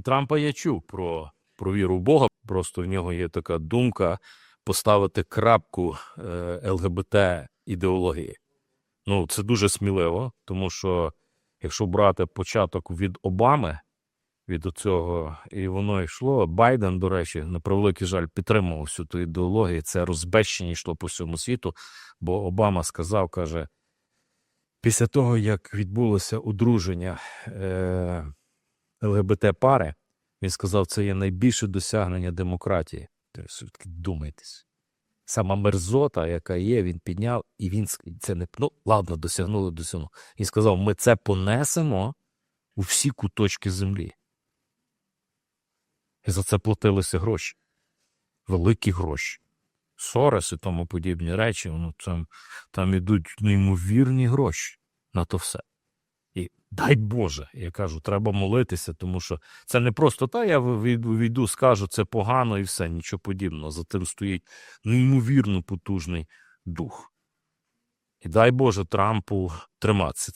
Трампа я чув про, про віру в Бога. Просто в нього є така думка поставити крапку е, ЛГБТ ідеології. Ну, це дуже сміливо, тому що якщо брати початок від Обами, від оцього, і воно йшло. Байден, до речі, на превеликий жаль, підтримував всю ту ідеологію. Це розбещення йшло по всьому світу, бо Обама сказав, каже, після того, як відбулося одруження е, ЛГБТ-пари, він сказав, це є найбільше досягнення демократії. Тобто, думайтесь. Сама мерзота, яка є, він підняв, і він це не ну, ладно, досягнули досягнули. Він сказав: ми це понесемо у всі куточки землі. І за це платилися гроші. Великі гроші. Сорос і тому подібні речі, ну, там, там ідуть неймовірні гроші на то все. Дай Боже, я кажу, треба молитися, тому що це не просто та я війду, скажу, це погано і все, нічого подібного. За тим стоїть неймовірно потужний дух. І дай Боже Трампу триматися.